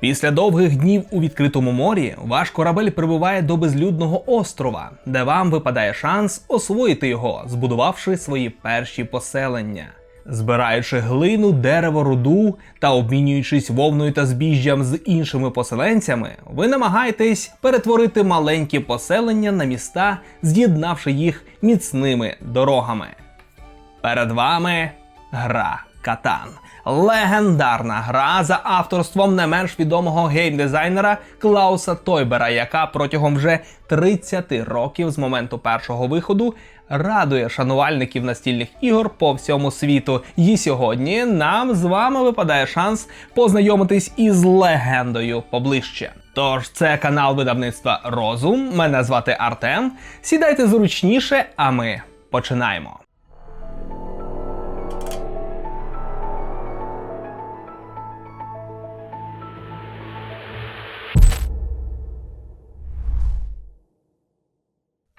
Після довгих днів у відкритому морі ваш корабель прибуває до безлюдного острова, де вам випадає шанс освоїти його, збудувавши свої перші поселення. Збираючи глину, дерево, руду та обмінюючись вовною та збіжжям з іншими поселенцями, ви намагаєтесь перетворити маленькі поселення на міста, з'єднавши їх міцними дорогами. Перед вами гра Катан. Легендарна гра за авторством не менш відомого геймдизайнера Клауса Тойбера, яка протягом вже 30 років з моменту першого виходу радує шанувальників настільних ігор по всьому світу. І сьогодні нам з вами випадає шанс познайомитись із легендою поближче. Тож це канал видавництва Розум. Мене звати Артем. Сідайте зручніше, а ми починаємо.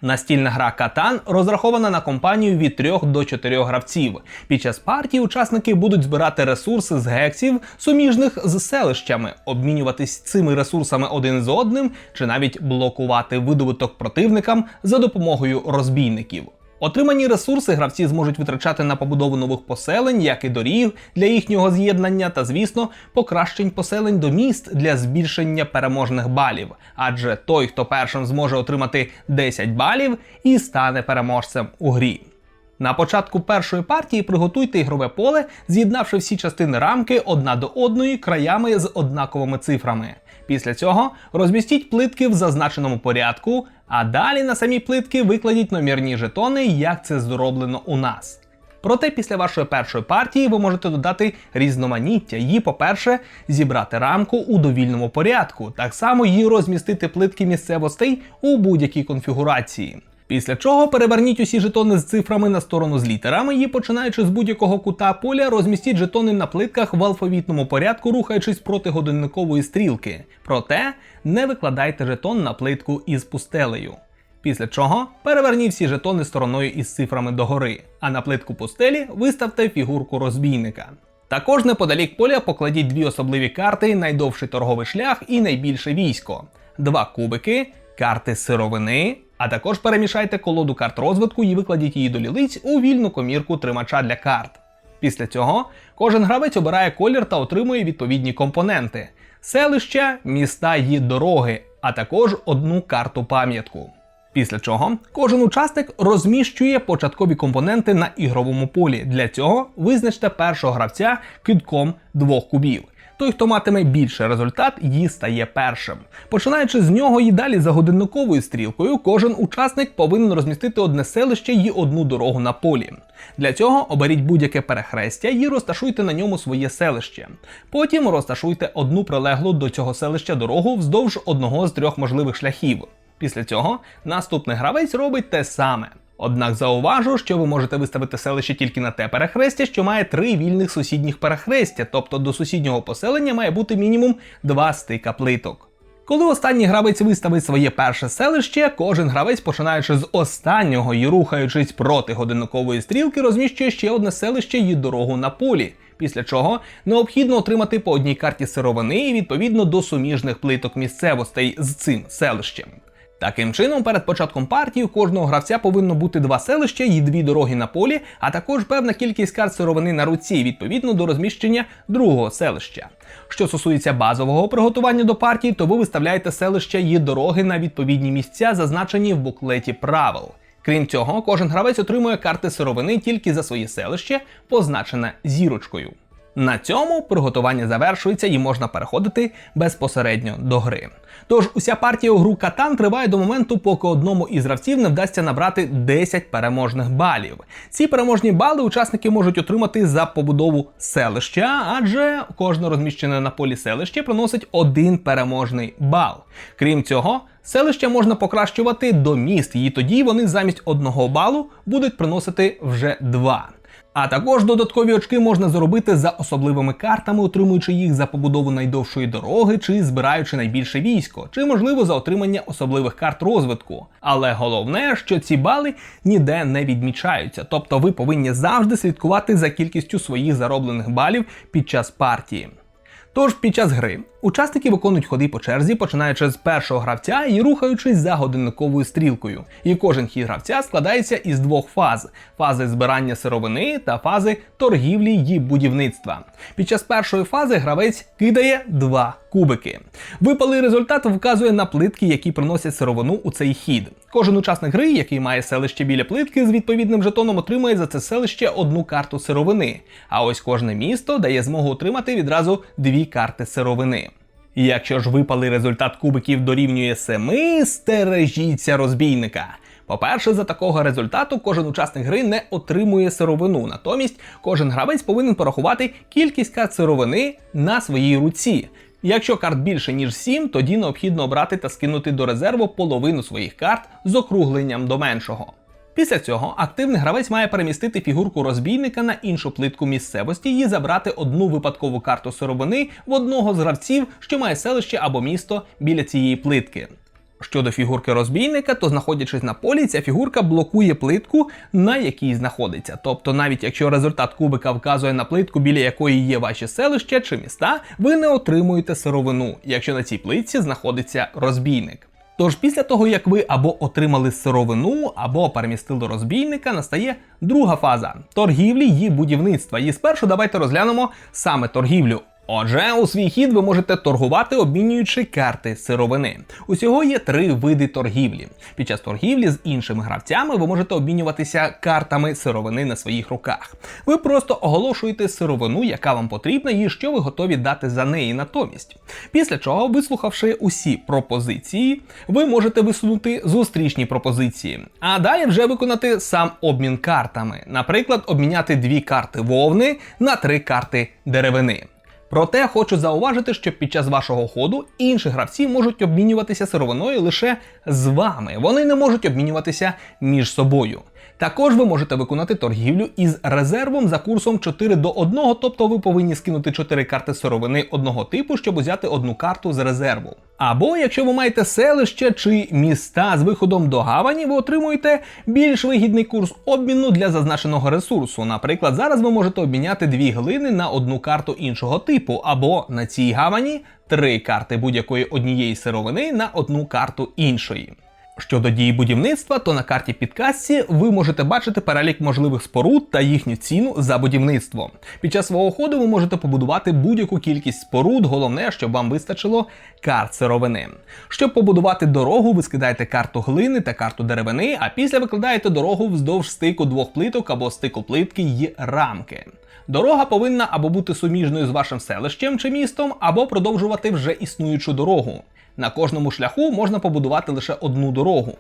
Настільна гра Катан розрахована на компанію від 3 до 4 гравців. Під час партії учасники будуть збирати ресурси з гексів, суміжних з селищами, обмінюватись цими ресурсами один з одним, чи навіть блокувати видобуток противникам за допомогою розбійників. Отримані ресурси гравці зможуть витрачати на побудову нових поселень, як і доріг для їхнього з'єднання, та, звісно, покращень поселень до міст для збільшення переможних балів. Адже той, хто першим зможе отримати 10 балів, і стане переможцем у грі. На початку першої партії приготуйте ігрове поле, з'єднавши всі частини рамки одна до одної краями з однаковими цифрами. Після цього розмістіть плитки в зазначеному порядку, а далі на самі плитки викладіть номерні жетони, як це зроблено у нас. Проте після вашої першої партії ви можете додати різноманіття і, по-перше, зібрати рамку у довільному порядку, так само її розмістити плитки місцевостей у будь-якій конфігурації. Після чого переверніть усі жетони з цифрами на сторону з літерами і, починаючи з будь-якого кута поля, розмістіть жетони на плитках в алфавітному порядку, рухаючись проти годинникової стрілки. Проте не викладайте жетон на плитку із пустелею. Після чого переверніть всі жетони стороною із цифрами догори, а на плитку пустелі виставте фігурку розбійника. Також неподалік поля покладіть дві особливі карти: найдовший торговий шлях і найбільше військо, два кубики, карти сировини. А також перемішайте колоду карт розвитку і викладіть її до лілиць у вільну комірку тримача для карт. Після цього кожен гравець обирає колір та отримує відповідні компоненти: селища, міста і дороги, а також одну карту пам'ятку. Після чого кожен учасник розміщує початкові компоненти на ігровому полі. Для цього визначте першого гравця кидком двох кубів. Той, хто матиме більший результат, її стає першим. Починаючи з нього і далі за годинниковою стрілкою, кожен учасник повинен розмістити одне селище і одну дорогу на полі. Для цього оберіть будь-яке перехрестя і розташуйте на ньому своє селище. Потім розташуйте одну прилеглу до цього селища дорогу вздовж одного з трьох можливих шляхів. Після цього наступний гравець робить те саме. Однак зауважу, що ви можете виставити селище тільки на те перехрестя, що має три вільних сусідніх перехрестя, тобто до сусіднього поселення має бути мінімум два стика плиток. Коли останній гравець виставить своє перше селище, кожен гравець, починаючи з останнього і рухаючись проти годинникової стрілки, розміщує ще одне селище і дорогу на полі. Після чого необхідно отримати по одній карті сировини і відповідно до суміжних плиток місцевостей з цим селищем. Таким чином, перед початком партії у кожного гравця повинно бути два селища і дві дороги на полі, а також певна кількість карт сировини на руці відповідно до розміщення другого селища. Що стосується базового приготування до партії, то ви виставляєте селища і дороги на відповідні місця, зазначені в буклеті правил. Крім цього, кожен гравець отримує карти сировини тільки за своє селище, позначене зірочкою. На цьому приготування завершується і можна переходити безпосередньо до гри. Тож уся партія у гру Катан триває до моменту, поки одному із гравців не вдасться набрати 10 переможних балів. Ці переможні бали учасники можуть отримати за побудову селища, адже кожне розміщене на полі селище приносить один переможний бал. Крім цього, селище можна покращувати до міст, і тоді вони замість одного балу будуть приносити вже два. А також додаткові очки можна заробити за особливими картами, отримуючи їх за побудову найдовшої дороги, чи збираючи найбільше військо, чи можливо за отримання особливих карт розвитку. Але головне, що ці бали ніде не відмічаються, тобто ви повинні завжди слідкувати за кількістю своїх зароблених балів під час партії. Тож під час гри учасники виконують ходи по черзі, починаючи з першого гравця і рухаючись за годинниковою стрілкою. І кожен хід гравця складається із двох фаз: фази збирання сировини та фази торгівлі і будівництва. Під час першої фази гравець кидає два кубики. Випалий результат вказує на плитки, які приносять сировину у цей хід. Кожен учасник гри, який має селище біля плитки, з відповідним жетоном отримує за це селище одну карту сировини. А ось кожне місто дає змогу отримати відразу дві карти сировини. Якщо ж випалий результат кубиків дорівнює 7, стережіться розбійника. По-перше, за такого результату кожен учасник гри не отримує сировину. Натомість кожен гравець повинен порахувати кількість карт сировини на своїй руці. Якщо карт більше ніж 7, тоді необхідно обрати та скинути до резерву половину своїх карт з округленням до меншого. Після цього активний гравець має перемістити фігурку розбійника на іншу плитку місцевості і забрати одну випадкову карту сировини в одного з гравців, що має селище або місто біля цієї плитки. Щодо фігурки розбійника, то знаходячись на полі, ця фігурка блокує плитку, на якій знаходиться. Тобто, навіть якщо результат кубика вказує на плитку, біля якої є ваші селища чи міста, ви не отримуєте сировину, якщо на цій плитці знаходиться розбійник. Тож після того, як ви або отримали сировину, або перемістили розбійника, настає друга фаза торгівлі і будівництва. І спершу давайте розглянемо саме торгівлю. Отже, у свій хід ви можете торгувати, обмінюючи карти сировини. Усього є три види торгівлі. Під час торгівлі з іншими гравцями ви можете обмінюватися картами сировини на своїх руках. Ви просто оголошуєте сировину, яка вам потрібна, і що ви готові дати за неї натомість. Після чого, вислухавши усі пропозиції, ви можете висунути зустрічні пропозиції. А далі вже виконати сам обмін картами. Наприклад, обміняти дві карти вовни на три карти деревини. Проте хочу зауважити, що під час вашого ходу інші гравці можуть обмінюватися сировиною лише з вами. Вони не можуть обмінюватися між собою. Також ви можете виконати торгівлю із резервом за курсом 4 до 1, тобто ви повинні скинути 4 карти сировини одного типу, щоб взяти одну карту з резерву. Або якщо ви маєте селище чи міста з виходом до гавані, ви отримуєте більш вигідний курс обміну для зазначеного ресурсу. Наприклад, зараз ви можете обміняти дві глини на одну карту іншого типу, або на цій гавані три карти будь-якої однієї сировини на одну карту іншої. Щодо дії будівництва, то на карті підкасті ви можете бачити перелік можливих споруд та їхню ціну за будівництво. Під час свого ходу ви можете побудувати будь-яку кількість споруд, головне, щоб вам вистачило карт сировини. Щоб побудувати дорогу, ви скидаєте карту глини та карту деревини, а після викладаєте дорогу вздовж стику двох плиток або стику плитки й рамки. Дорога повинна або бути суміжною з вашим селищем чи містом, або продовжувати вже існуючу дорогу. На кожному шляху можна побудувати лише одну дорогу.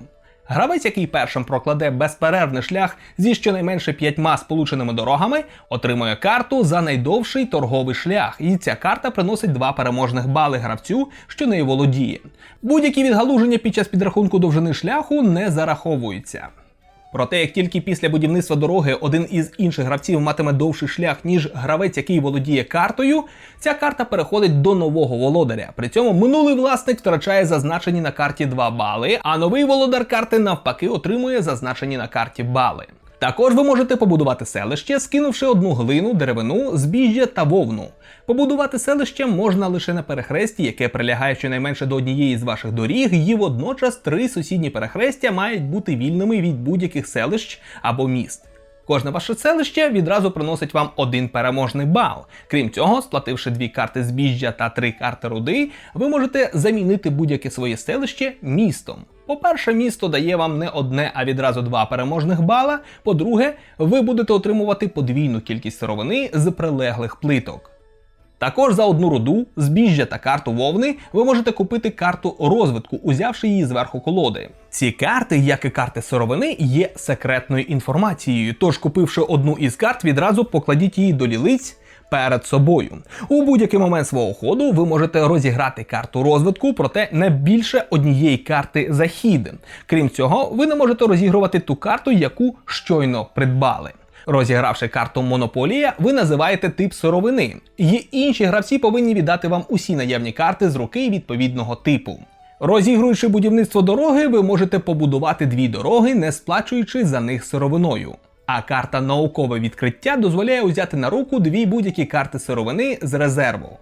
Гравець, який першим прокладе безперервний шлях зі щонайменше п'ятьма сполученими дорогами, отримує карту за найдовший торговий шлях, і ця карта приносить два переможних бали гравцю, що нею володіє. Будь-які відгалуження під час підрахунку довжини шляху не зараховуються. Проте, як тільки після будівництва дороги один із інших гравців матиме довший шлях, ніж гравець, який володіє картою, ця карта переходить до нового володаря. При цьому минулий власник втрачає зазначені на карті 2 бали, а новий володар карти навпаки отримує зазначені на карті бали. Також ви можете побудувати селище, скинувши одну глину, деревину, збіжжя та вовну. Побудувати селище можна лише на перехресті, яке прилягає щонайменше до однієї з ваших доріг, і водночас три сусідні перехрестя мають бути вільними від будь-яких селищ або міст. Кожне ваше селище відразу приносить вам один переможний бал. Крім цього, сплативши дві карти збіжжя та три карти руди, ви можете замінити будь-яке своє селище містом. По-перше, місто дає вам не одне, а відразу два переможних бала. По-друге, ви будете отримувати подвійну кількість сировини з прилеглих плиток. Також за одну руду, збіжжя та карту вовни ви можете купити карту розвитку, узявши її зверху колоди. Ці карти, як і карти сировини, є секретною інформацією. Тож, купивши одну із карт, відразу покладіть її до лілиць. Перед собою у будь-який момент свого ходу ви можете розіграти карту розвитку, проте не більше однієї карти за хід. Крім цього, ви не можете розігрувати ту карту, яку щойно придбали. Розігравши карту Монополія, ви називаєте тип сировини, Її інші гравці повинні віддати вам усі наявні карти з руки відповідного типу. Розігруючи будівництво дороги, ви можете побудувати дві дороги, не сплачуючи за них сировиною. А карта наукове відкриття дозволяє узяти на руку дві будь-які карти сировини з резерву.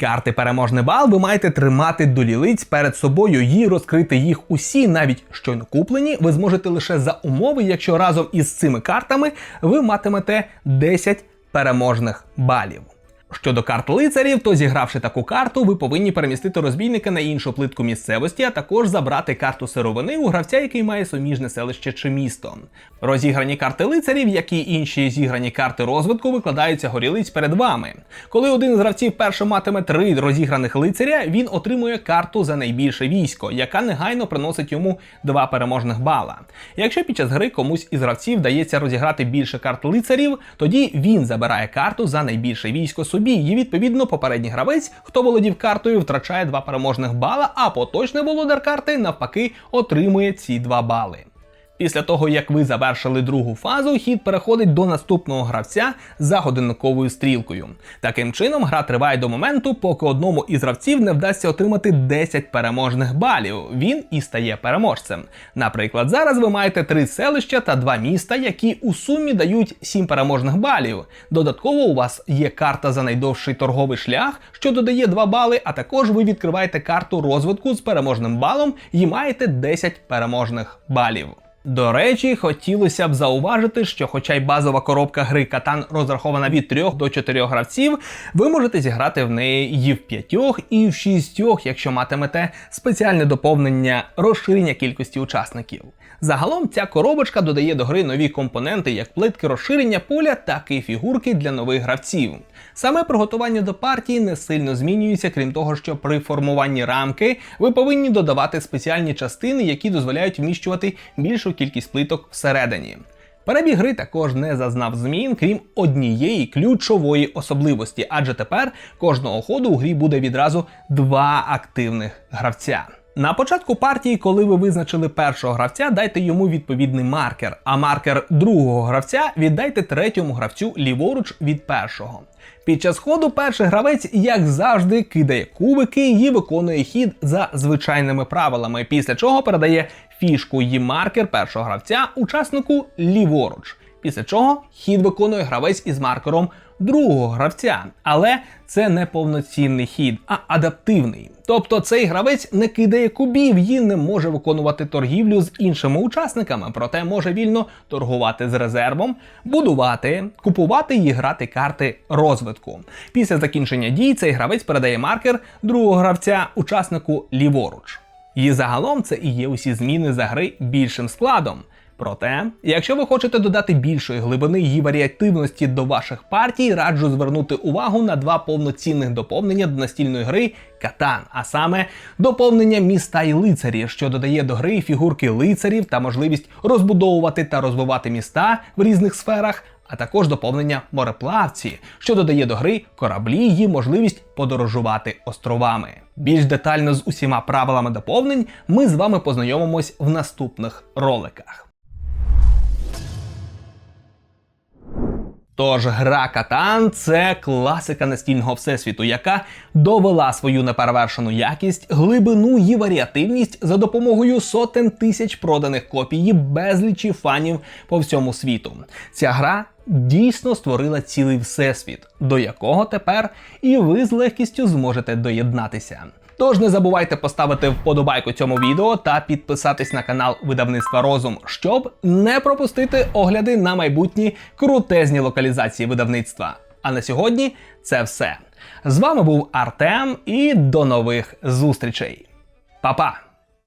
Карти переможний бал ви маєте тримати до лілиць перед собою і розкрити їх усі, навіть щойно куплені, ви зможете лише за умови, якщо разом із цими картами ви матимете 10 переможних балів. Щодо карт лицарів, то зігравши таку карту, ви повинні перемістити розбійника на іншу плитку місцевості, а також забрати карту сировини у гравця, який має суміжне селище чи місто. Розіграні карти лицарів, як і інші зіграні карти розвитку, викладаються горілиць перед вами. Коли один з гравців першим матиме три розіграних лицаря, він отримує карту за найбільше військо, яка негайно приносить йому два переможних бала. Якщо під час гри комусь із гравців вдається розіграти більше карт лицарів, тоді він забирає карту за найбільше військо собі, і відповідно попередній гравець, хто володів картою, втрачає два переможних бала, а поточний володар карти навпаки отримує ці два бали. Після того, як ви завершили другу фазу, хід переходить до наступного гравця за годинниковою стрілкою. Таким чином, гра триває до моменту, поки одному із гравців не вдасться отримати 10 переможних балів. Він і стає переможцем. Наприклад, зараз ви маєте три селища та два міста, які у сумі дають 7 переможних балів. Додатково у вас є карта за найдовший торговий шлях, що додає 2 бали, а також ви відкриваєте карту розвитку з переможним балом і маєте 10 переможних балів. До речі, хотілося б зауважити, що, хоча й базова коробка гри Катан розрахована від 3 до 4 гравців, ви можете зіграти в неї і в 5, і в 6, якщо матимете спеціальне доповнення розширення кількості учасників. Загалом ця коробочка додає до гри нові компоненти, як плитки розширення поля, так і фігурки для нових гравців. Саме приготування до партії не сильно змінюється, крім того, що при формуванні рамки ви повинні додавати спеціальні частини, які дозволяють вміщувати більшу кількість плиток всередині. Перебіг гри також не зазнав змін, крім однієї ключової особливості, адже тепер кожного ходу у грі буде відразу два активних гравця. На початку партії, коли ви визначили першого гравця, дайте йому відповідний маркер, а маркер другого гравця віддайте третьому гравцю ліворуч від першого. Під час ходу перший гравець, як завжди, кидає кубики і виконує хід за звичайними правилами, після чого передає фішку і маркер першого гравця учаснику ліворуч. Після чого хід виконує гравець із маркером другого гравця. Але це не повноцінний хід, а адаптивний. Тобто цей гравець не кидає кубів і не може виконувати торгівлю з іншими учасниками, проте може вільно торгувати з резервом, будувати, купувати і грати карти розвитку. Після закінчення дій цей гравець передає маркер другого гравця учаснику ліворуч. І загалом це і є усі зміни за гри більшим складом. Проте, якщо ви хочете додати більшої глибини і варіативності до ваших партій, раджу звернути увагу на два повноцінних доповнення до настільної гри Катан, а саме доповнення міста і лицарі, що додає до гри фігурки лицарів та можливість розбудовувати та розвивати міста в різних сферах. А також доповнення мореплавці, що додає до гри кораблі і можливість подорожувати островами. Більш детально з усіма правилами доповнень ми з вами познайомимось в наступних роликах. Тож гра Катан це класика настільного всесвіту, яка довела свою неперевершену якість, глибину і варіативність за допомогою сотень тисяч проданих копій безлічі фанів по всьому світу. Ця гра дійсно створила цілий всесвіт, до якого тепер і ви з легкістю зможете доєднатися. Тож не забувайте поставити вподобайку цьому відео та підписатись на канал Видавництва Розум, щоб не пропустити огляди на майбутні крутезні локалізації видавництва. А на сьогодні це все. З вами був Артем і до нових зустрічей. Па-па!